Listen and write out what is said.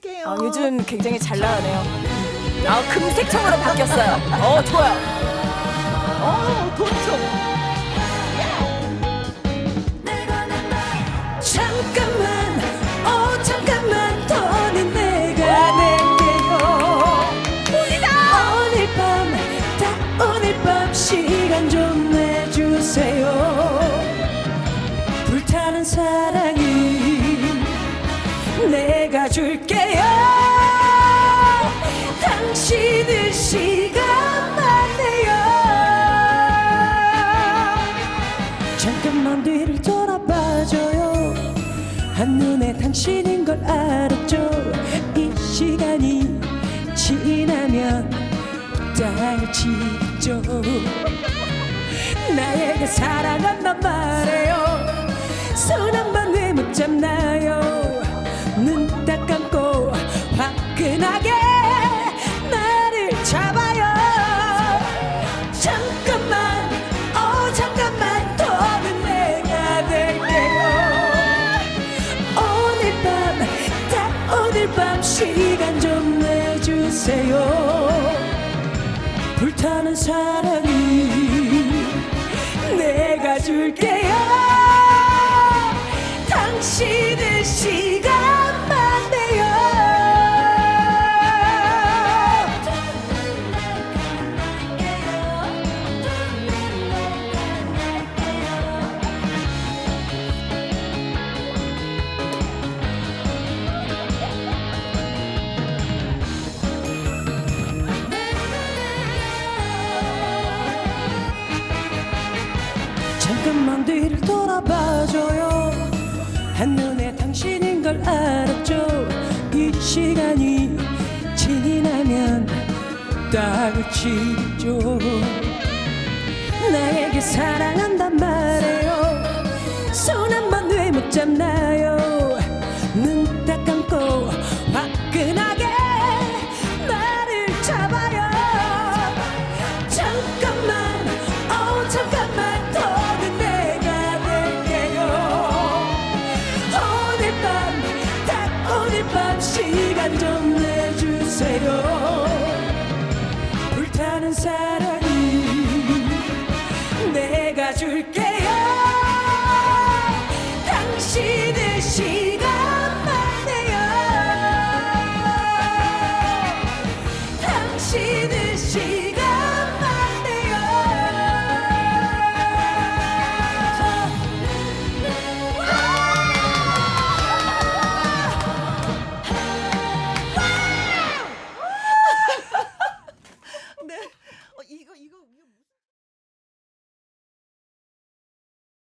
드릴게요. 아, 요즘 굉장히 잘 나가네요. 아, 금색청으로 바뀌었어요. 어, 좋아요. 어, 돈좀 잠깐만, 어, 잠깐만, 더는 내가 낼게요. 오늘 밤, 딱 오늘 밤 시간 좀 내주세요. 내가 줄게요. 당신의 시간만 내요. 잠깐만 뒤를 돌아봐줘요. 한눈에 당신인 걸 알았죠. 이 시간이 지나면 치죠. 나에게 사랑한단 말해요. 손 한번 왜 못 잡나요 눈 딱 감고 화끈하게 나를 잡아요. 잠깐만 어 잠깐만 더는 내가 될게요. 오늘 밤 딱 오늘 밤 시간 좀 내주세요. 불타는 사랑이 내가 줄게요 잠깐만 뒤를 돌아봐줘요. 한눈에 당신인 걸 알았죠. 이 시간이 지나면 딱을 치죠. 나에게 사랑한단 말해요. 손 한번 왜 못 잡나 밤 시간 좀 내주세요. 불타는 사랑 이거